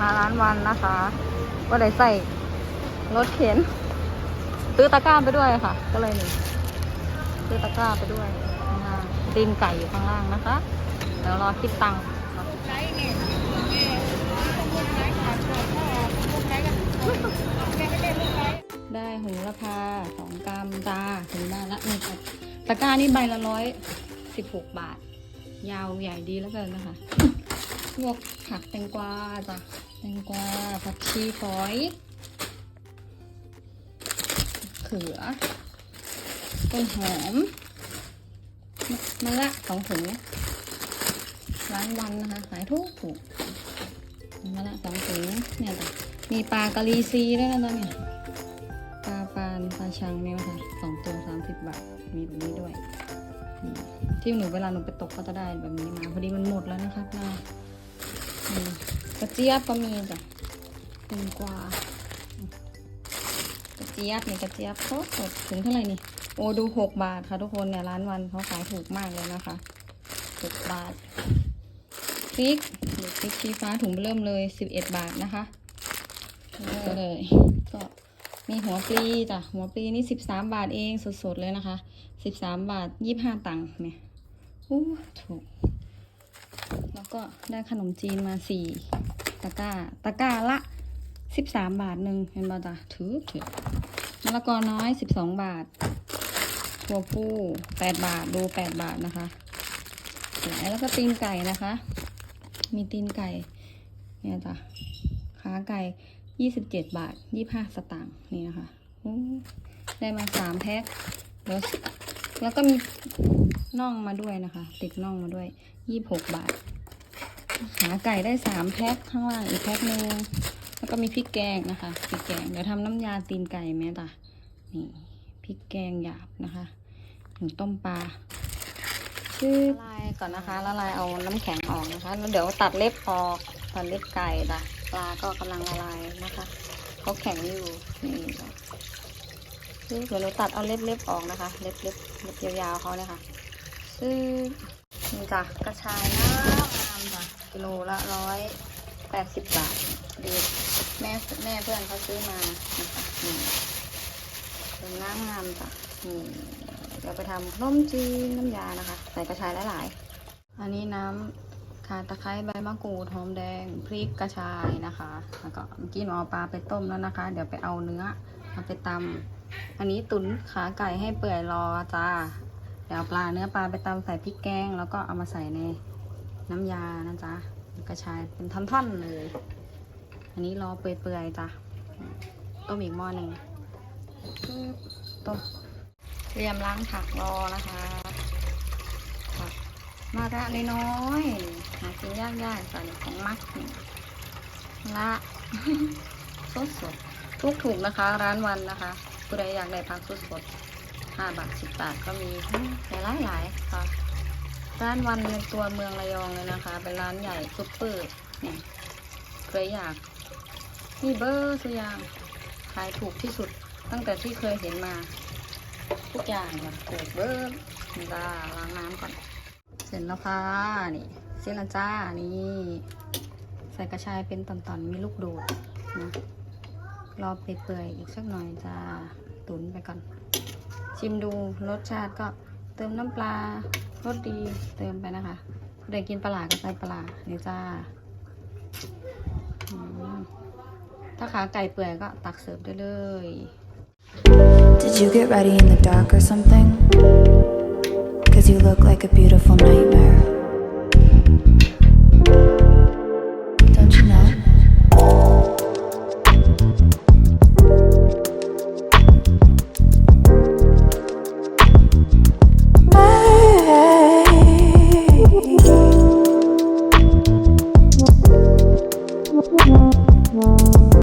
มาร้านวันนะคะก็เลยใส่รถเข็นซื้อตะกร้าไปด้วยค่ะ ก็เลยนี่ซื้อตะกร้าไปด้วยข้างล่างตีนไก่อยู่ข้างล่างนะคะเดี๋ยวรอคิดตังค์ค่ะได้หูละพาสองกรัมจ้าถึงได้ละนี่ค่ะตะกร้านี่ใบละร้อยสิบหกบาท ยาวใหญ่ดีแล้วกันนะคะพวกผักแตงกวาจ้ะ แตงกวาผักชีฝอยเขือ ต้นหอมมะละสองถุงร้านวันนะคะ ขายถูกถูกมะละสองถุงเนี่ยจ้ะมีปลากะลีซีด้วยนะจ๊ะเนี่ยปลาปานปลาชังเนี่ยนะคะสองตัวสามสิบบาท มีแบบนี้ด้วย ที่หนูเวลาหนูไปตกก็จะได้แบบนี้มา พอดีมันหมดแล้วนะคะปลา กระเจี๊ยบก็มีจ้ะเป็นกว่ากระเจี๊ยบนี่กระเจี๊ยบโคตรสดถึงเท่าไหร่นี่ โอ้ดูหกบาทค่ะทุกคนเนี่ยร้านวันเขาขายถูกมากเลยนะคะหกบาทพริกหรือพริกชี้ฟ้าถุงเริ่มเลยสิบเอ็ดบาทนะคะก็เลยก็มีหัวปลีจ้ะหัวปลีนี่สิบสามบาทเองสดๆเลยนะคะสิบสามบาทยี่บห้าตังค์เนี่ยอู้ถูก ก็ได้ขนมจีนมาสี่ตะกร้า ตะกร้าละสิบสามบาทหนึ่งเห็นบ่จ้ะถือถือมะละกอน้อยสิบสองบาทถั่วผู้แปดบาทดูแปดบาทนะคะแล้วก็ตีนไก่นะคะ มีตีนไก่เนี่ยจ้ะขาไก่ยี่สิบเจ็ดบาทยี่ห้าสตางค์นี่นะคะได้มาสามแพ็คเดี๋ยวแล้วก็มีน่องมาด้วยนะคะ ติดน่องมาด้วยยี่หกบาท ขาไก่ได้สามแพ็คข้างล่างอีกแพ็คหนึ่งแล้วก็มีพริกแกงนะคะพริกแกงเดี๋ยวทำน้ำยาตีนไก่แม่ตานี่พริกแกงหยาบนะคะถึงต้มปลาชื่อละลายก่อนนะคะละลายเอาน้ำแข็งออกนะคะแล้วเดี๋ยวตัดเล็บออกตัดเล็บไก่จ้ะปลาก็กำลังละลายนะคะเขาแข็งอยู่นี่จ้ะเดี๋ยวเราตัดเอาเล็บเล็บออกนะคะ เล็บเล็บเล็บยาวๆเขาเนี่ยค่ะชื่อ นี่จ้ะกระชายน้ำงามจ้ะกิโลละร้อยแปดสิบบาทดีแม่แม่เพื่อนเขาซื้อมานะคะนี่เป็นน้ำงามจ้ะนี่เดี๋ยวไปทำขนมจีนน้ำยานะคะ ใส่กระชายหลายๆอันนี้น้ำข่าตะไคร้ใบมะกรูดหอมแดงพริกกระชายนะคะแล้วก็เมื่อกี้หนูเอาปลาไปต้มแล้วนะคะ เดี๋ยวไปเอาเนื้อเอาไปตำอันนี้ตุ๋นขาไก่ให้เปื่อยรอจ้า เดี๋ยวเอาปลาเนื้อปลาไปตำใส่พริกแกง แล้วก็เอามาใส่ในน้ำยานะจ๊ะกระชายเป็นท่อนๆเลย อันนี้รอเปื่อยๆจ้ะต้มอีกหม้อหนึ่งต้มเตรียมล้างผักรอนะคะผักมาระน้อยๆหากินยากๆใส่ของมักละสดสดๆทุกถูกนะคะ ร้านวันนะคะผู้ใดอยากได้ผักสดสด ห้าบาทสิบบาทก็มีหลายหลายค่ะร้านวันในตัวเมืองระยองเลยนะคะ เป็นร้านใหญ่ซุปเปอร์เนี่ยเคยอยากมีเบอร์สุดยางขายถูกที่สุดตั้งแต่ที่เคยเห็นมา ทุกอย่างแบบถูกเบอร์นี่จ้าล้างน้ำก่อน เสร็จแล้วค่ะนี่เส้นละจ้านี่ใส่กระชายเป็นตอนๆมีลูกโดดนะรอเปื่อยๆอีกสักหน่อยจ้าตุ๋นไปก่อน ชิมดูรสชาติก็เติมน้ำปลารสดีเติมไปนะคะเด็กกินปลาก็ใส่ปลาเนี่ยจ้าถ้าขาไก่เปื่อยก็ตักเสิร์ฟได้เลย Did you get ready in the dark or something? Cause you look like a beautiful nightmare.